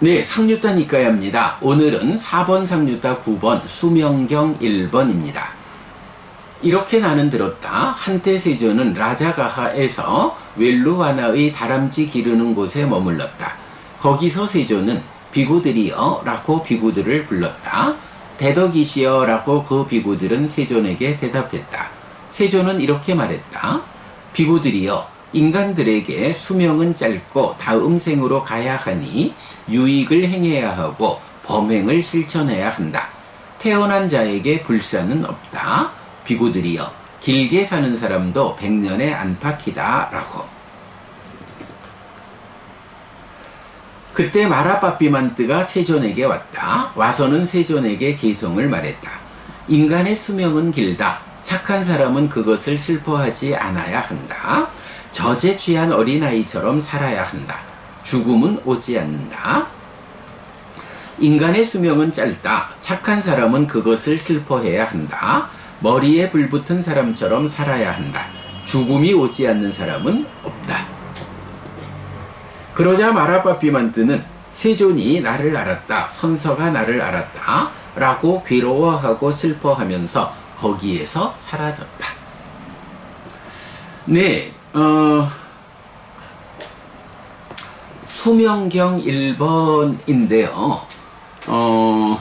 네, 상류단 이과야입니다. 오늘은 4번 상류단 9번 수명경 1번입니다. 이렇게 나는 들었다. 한때 세조는 라자가하에서 웰루와나의 다람쥐 기르는 곳에 머물렀다. 거기서 세조는 비구들이여 라고 비구들을 불렀다. 대덕이시여 라고 그 비구들은 세존에게 대답했다. 세조는 이렇게 말했다. 비구들이여 인간들에게 수명은 짧고 다음 생으로 가야 하니 유익을 행해야 하고 범행을 실천해야 한다. 태어난 자에게 불사는 없다. 비구들이여 길게 사는 사람도 백년의 안팎이다. 라고. 그때 마라빠삐만뜨가 세존에게 왔다. 와서는 세존에게 개성을 말했다. 인간의 수명은 길다. 착한 사람은 그것을 슬퍼하지 않아야 한다. 저제 취한 어린아이처럼 살아야 한다. 죽음은 오지 않는다. 인간의 수명은 짧다. 착한 사람은 그것을 슬퍼해야 한다. 머리에 불붙은 사람처럼 살아야 한다. 죽음이 오지 않는 사람은 없다. 그러자 마라빠삐만뜨는 세존이 나를 알았다. 선서가 나를 알았다. 라고 괴로워하고 슬퍼하면서 거기에서 사라졌다. 네, 어, 수명경 1번인데요. 어,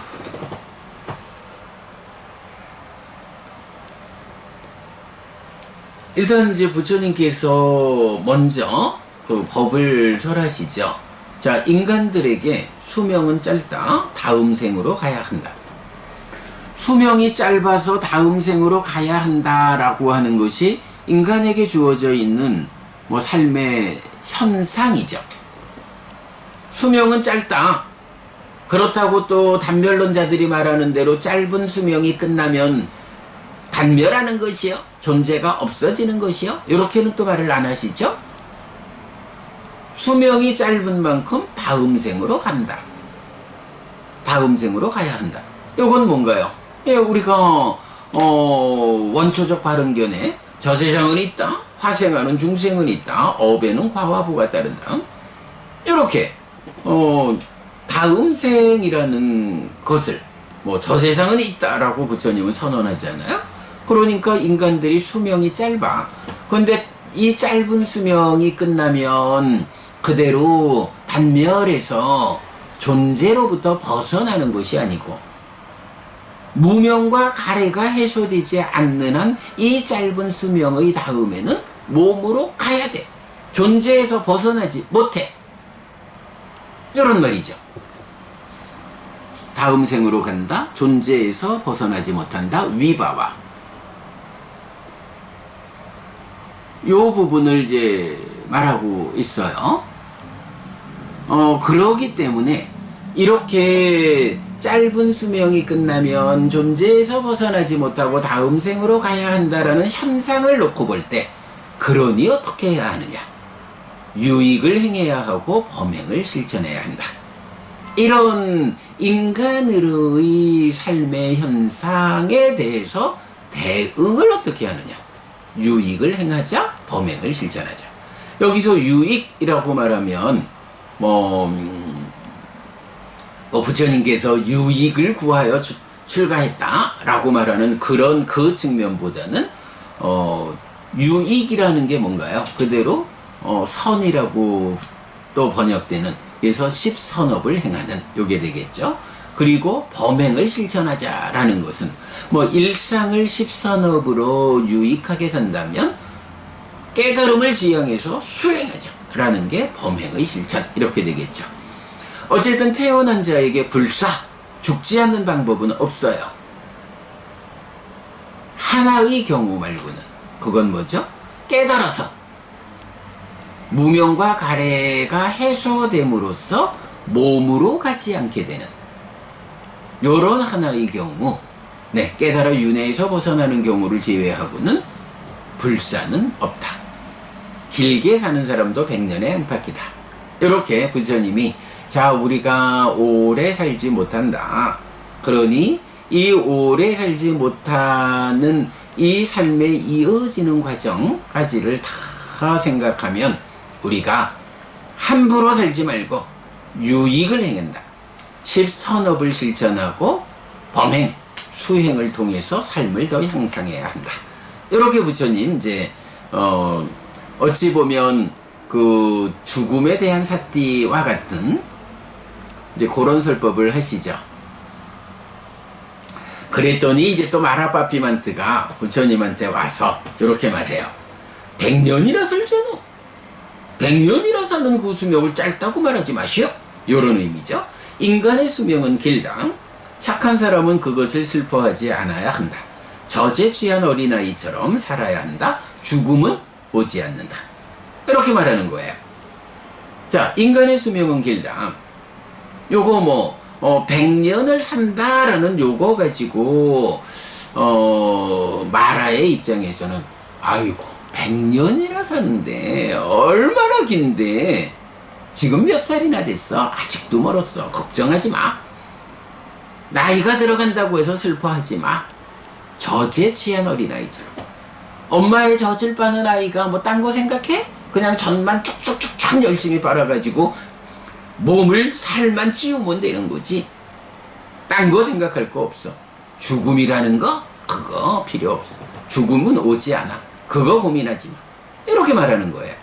일단 이제 부처님께서 먼저 그 법을 설하시죠. 자, 인간들에게 수명은 짧다. 다음 생으로 가야 한다. 수명이 짧아서 다음 생으로 가야 한다라고 하는 것이 인간에게 주어져 있는 뭐 삶의 현상이죠. 수명은 짧다. 그렇다고 또 단멸론자들이 말하는 대로 짧은 수명이 끝나면 단멸하는 것이요. 존재가 없어지는 것이요. 이렇게는 또 말을 안 하시죠. 수명이 짧은 만큼 다음 생으로 간다. 다음 생으로 가야 한다. 이건 뭔가요? 예, 우리가 어, 원초적 발언견에 저세상은 있다. 화생하는 중생은 있다. 업에는 화화부가 따른다. 이렇게 어, 다음 생이라는 것을 뭐 저세상은 있다라고 부처님은 선언하잖아요. 그러니까 인간들이 수명이 짧아. 그런데 이 짧은 수명이 끝나면 그대로 단멸해서 존재로부터 벗어나는 것이 아니고 무명과 가래가 해소되지 않는 한 이 짧은 수명의 다음에는 몸으로 가야 돼. 존재에서 벗어나지 못해. 이런 말이죠. 다음 생으로 간다. 존재에서 벗어나지 못한다. 위바와. 요 부분을 이제 말하고 있어요. 어, 그러기 때문에 이렇게 짧은 수명이 끝나면 존재에서 벗어나지 못하고 다음 생으로 가야 한다라는 현상을 놓고 볼 때, 그러니 어떻게 해야 하느냐? 유익을 행해야 하고 범행을 실천해야 한다. 이런 인간으로의 삶의 현상에 대해서 대응을 어떻게 하느냐? 유익을 행하자, 범행을 실천하자. 여기서 유익이라고 말하면 뭐, 음, 뭐 부처님께서 유익을 구하여 주, 출가했다라고 말하는 그런 그 측면보다는 어, 유익이라는 게 뭔가요? 그대로 어, 선이라고 또 번역되는 그래서 십선업을 행하는 요게 되겠죠. 그리고 범행을 실천하자라는 것은 뭐 일상을 십선업으로 유익하게 산다면 깨달음을 지향해서 수행하자라는 게 범행의 실천 이렇게 되겠죠. 어쨌든 태어난 자에게 불사 죽지 않는 방법은 없어요. 하나의 경우 말고는 그건 뭐죠? 깨달아서 무명과 가래가 해소됨으로써 몸으로 가지 않게 되는 요런 하나의 경우 네 깨달아 윤회에서 벗어나는 경우를 제외하고는 불사는 없다. 길게 사는 사람도 백년의 안팎이다. 이렇게 부처님이 자 우리가 오래 살지 못한다. 그러니 이 오래 살지 못하는 이 삶에 이어지는 과정까지를 다 생각하면 우리가 함부로 살지 말고 유익을 행한다. 십선업을 실천하고 범행, 수행을 통해서 삶을 더 향상해야 한다. 이렇게 부처님 이제 어 어찌 보면 그 죽음에 대한 사띠와 같은 이제 그런 설법을 하시죠. 그랬더니 이제 또 마라파피만트가 부처님한테 와서 이렇게 말해요. 백년이나 살잖아. 백년이나 사는 그 수명을 짧다고 말하지 마시오. 요런 의미죠. 인간의 수명은 길다. 착한 사람은 그것을 슬퍼하지 않아야 한다. 저제 취한 어린아이처럼 살아야 한다. 죽음은 오지 않는다. 이렇게 말하는 거예요. 자, 인간의 수명은 길다. 요거 뭐, 어, 100년을 산다라는 요거 가지고, 어, 마라의 입장에서는, 아이고, 100년이나 사는데, 얼마나 긴데, 지금 몇 살이나 됐어? 아직도 멀었어. 걱정하지 마. 나이가 들어간다고 해서 슬퍼하지 마. 저지에 취한 어린아이처럼. 엄마의 젖을 빠는 아이가 뭐 딴 거 생각해? 그냥 젖만 쭉쭉쭉쭉 열심히 빨아가지고 몸을 살만 찌우면 되는 거지. 딴 거 생각할 거 없어. 죽음이라는 거? 그거 필요 없어. 죽음은 오지 않아. 그거 고민하지 마. 이렇게 말하는 거예요.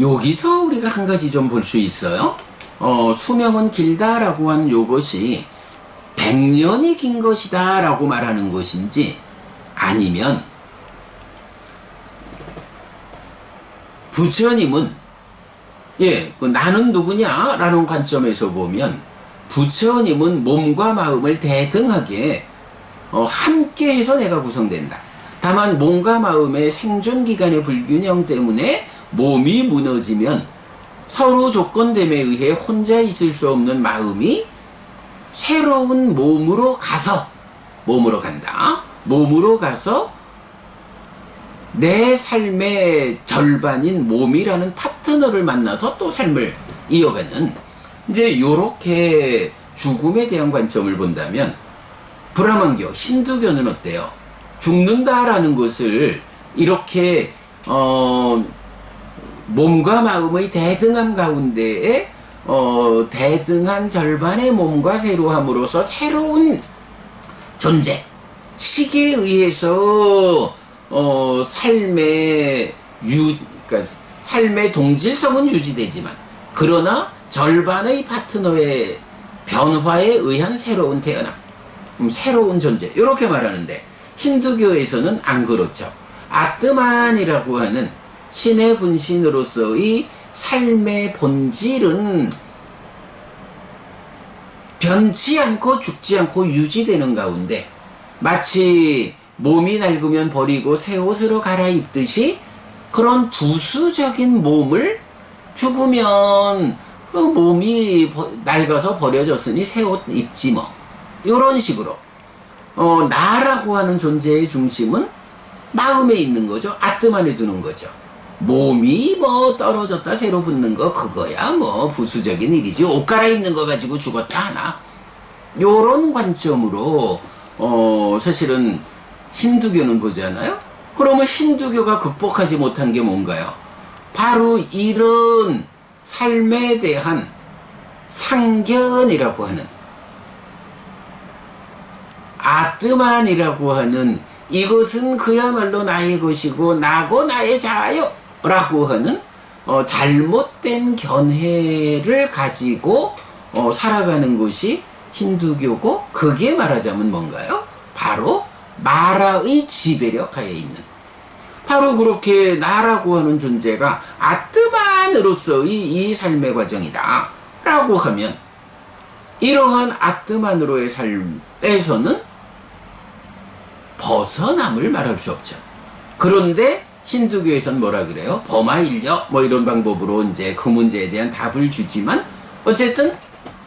여기서 우리가 한 가지 좀 볼 수 있어요. 어, 수명은 길다라고 한 요것이 100년이 긴 것이다 라고 말하는 것인지 아니면 부처님은 예, 그 나는 누구냐? 라는 관점에서 보면 부처님은 몸과 마음을 대등하게 어, 함께 해서 내가 구성된다. 다만 몸과 마음의 생존 기간의 불균형 때문에 몸이 무너지면 서로 조건됨에 의해 혼자 있을 수 없는 마음이 새로운 몸으로 가서 몸으로 간다. 몸으로 가서 내 삶의 절반인 몸이라는 파트너를 만나서 또 삶을 이어가는 이제 요렇게 죽음에 대한 관점을 본다면 브라만교 힌두교는 어때요? 죽는다라는 것을 이렇게 어 몸과 마음의 대등함 가운데에 어, 대등한 절반의 몸과 새로함으로써 새로운 존재, 시기에 의해서 어, 삶의 유, 그러니까 삶의 동질성은 유지되지만 그러나 절반의 파트너의 변화에 의한 새로운 태어남, 음, 새로운 존재 이렇게 말하는데 힌두교에서는 안 그렇죠. 아트만이라고 하는 신의 분신으로서의 삶의 본질은 변치 않고 죽지 않고 유지되는 가운데 마치 몸이 낡으면 버리고 새 옷으로 갈아입듯이 그런 부수적인 몸을 죽으면 그 몸이 낡아서 버려졌으니 새 옷 입지 뭐. 이런 식으로. 어, 나라고 하는 존재의 중심은 마음에 있는 거죠. 아트만에 두는 거죠. 몸이 뭐 떨어졌다 새로 붙는 거 그거야 뭐 부수적인 일이지. 옷 갈아입는 거 가지고 죽었다 하나. 요런 관점으로 어 사실은 힌두교는 보잖아요? 그러면 힌두교가 극복하지 못한 게 뭔가요? 바로 이런 삶에 대한 상견이라고 하는 아뜨만이라고 하는 이것은 그야말로 나의 것이고 나고 나의 자아요! 라고 하는 어, 잘못된 견해를 가지고 어, 살아가는 것이 힌두교고 그게 말하자면 뭔가요? 바로 마라의 지배력 하에 있는 바로 그렇게 나라고 하는 존재가 아트만으로서의 이 삶의 과정이다 라고 하면 이러한 아트만으로의 삶에서는 벗어남을 말할 수 없죠. 그런데 힌두교에서는 뭐라 그래요? 범하일려 뭐 이런 방법으로 이제 그 문제에 대한 답을 주지만 어쨌든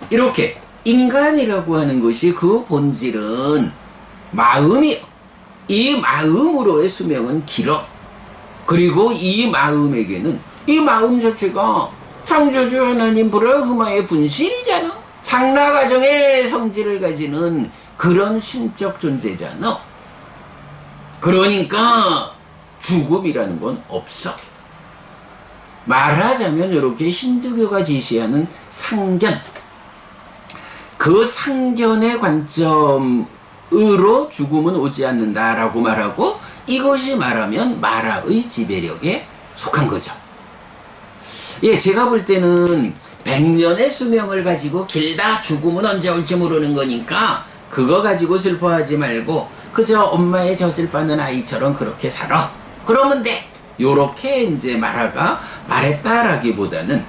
이렇게 인간이라고 하는 것이 그 본질은 마음이 이 마음으로의 수명은 길어. 그리고 이 마음에게는 이 마음 자체가 창조주 하나님 브라흐마의 분실이잖아. 상나가정의 성질을 가지는 그런 신적 존재잖아. 그러니까 죽음이라는 건 없어. 말하자면 이렇게 힌두교가 제시하는 상견 그 상견의 관점 으로 죽음은 오지 않는다라고 말하고 이것이 말하면 마라의 지배력에 속한 거죠. 예, 제가 볼 때는 100년의 수명을 가지고 길다 죽음은 언제 올지 모르는 거니까 그거 가지고 슬퍼하지 말고 그저 엄마의 젖을 빠는 아이처럼 그렇게 살아. 그러면 돼. 요렇게 이제 마라가 말했다라기보다는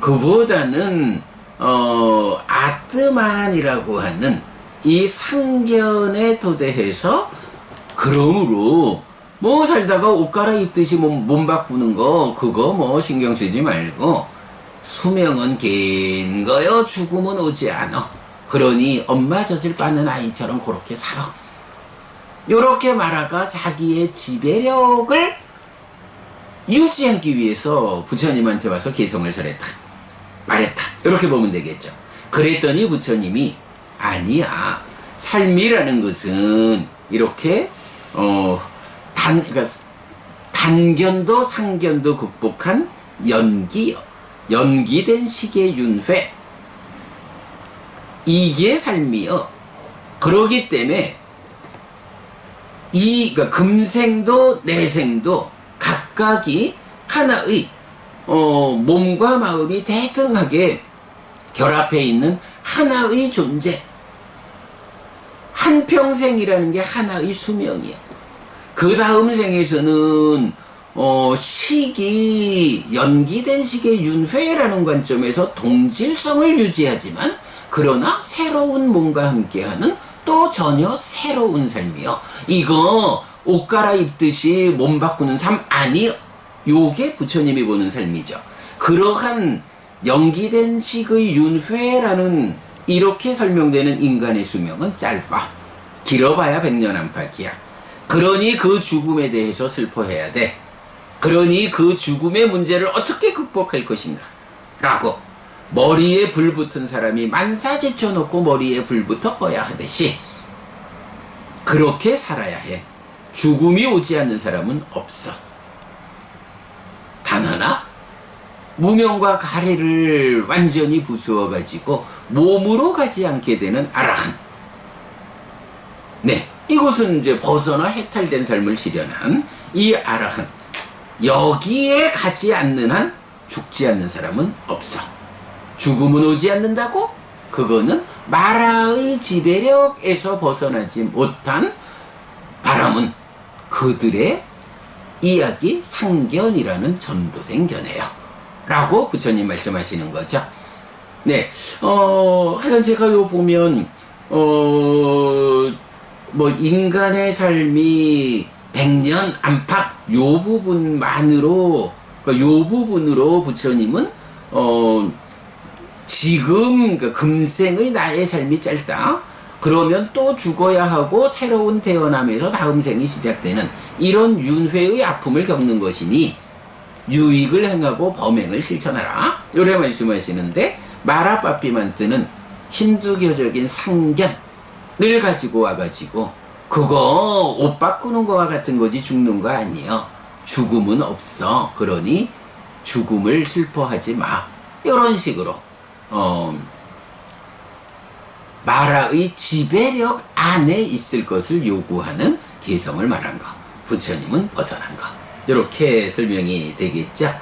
그보다는 어 아트만이라고 하는 이 상견에 도대해서 그러므로 뭐 살다가 옷 갈아입듯이 몸, 몸 바꾸는 거 그거 뭐 신경 쓰지 말고 수명은 긴 거요. 죽음은 오지 않아 그러니 엄마 젖을 빠는 아이처럼 그렇게 살아. 요렇게 말아가 자기의 지배력을 유지하기 위해서 부처님한테 와서 개성을 설했다. 말했다. 이렇게 보면 되겠죠. 그랬더니 부처님이 아니야 삶이라는 것은 이렇게 어, 단, 그러니까 단견도 상견도 극복한 연기, 연기된 시계 윤회. 이게 삶이요. 그러기 때문에 이 그러니까 금생도 내생도 각각이 하나의 어, 몸과 마음이 대등하게 결합해 있는 하나의 존재. 한평생이라는 게 하나의 수명이야. 그 다음 생에서는 어, 시기, 연기된 시기의 윤회라는 관점에서 동질성을 유지하지만 그러나 새로운 몸과 함께하는 또 전혀 새로운 삶이요. 이거 옷 갈아입듯이 몸 바꾸는 삶 아니요. 요게 부처님이 보는 삶이죠. 그러한 연기된 식의 윤회라는 이렇게 설명되는 인간의 수명은 짧아. 길어봐야 백년 안팎이야. 그러니 그 죽음에 대해서 슬퍼해야 돼. 그러니 그 죽음의 문제를 어떻게 극복할 것인가? 라고 머리에 불 붙은 사람이 만사 제쳐 놓고 머리에 불 붙어 꺼야 하듯이 그렇게 살아야 해. 죽음이 오지 않는 사람은 없어. 단 하나 무명과 가래를 완전히 부수어 가지고 몸으로 가지 않게 되는 아라한. 네, 이곳은 이제 벗어나 해탈된 삶을 실현한 이 아라한. 여기에 가지 않는 한 죽지 않는 사람은 없어. 죽음은 오지 않는다고? 그거는 마라의 지배력에서 벗어나지 못한 바람은 그들의 이야기 상견이라는 전도된 견해요. 라고 부처님 말씀하시는 거죠. 네, 어, 하여간 제가 요 보면, 어, 뭐, 인간의 삶이 백년 안팎, 요 부분만으로, 그러니까 요 부분으로 부처님은, 어, 지금, 그 금생의 나의 삶이 짧다. 그러면 또 죽어야 하고 새로운 태어남에서 다음 생이 시작되는 이런 윤회의 아픔을 겪는 것이니 유익을 행하고 범행을 실천하라. 요래 말씀하시는데 마라빠삐만뜨는 힌두교적인 상견을 가지고 와가지고 그거 옷 바꾸는 거와 같은 거지 죽는 거 아니에요. 죽음은 없어. 그러니 죽음을 슬퍼하지 마. 이런 식으로 어, 마라의 지배력 안에 있을 것을 요구하는 개성을 말한 거. 부처님은 벗어난 거. 이렇게 설명이 되겠죠.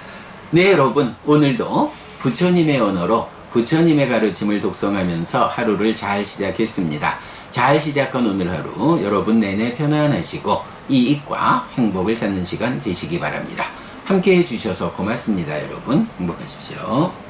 네, 여러분. 오늘도 부처님의 언어로 부처님의 가르침을 독성하면서 하루를 잘 시작했습니다. 잘 시작한 오늘 하루 여러분 내내 편안하시고 이익과 행복을 찾는 시간 되시기 바랍니다. 함께 해주셔서 고맙습니다, 여러분. 행복하십시오.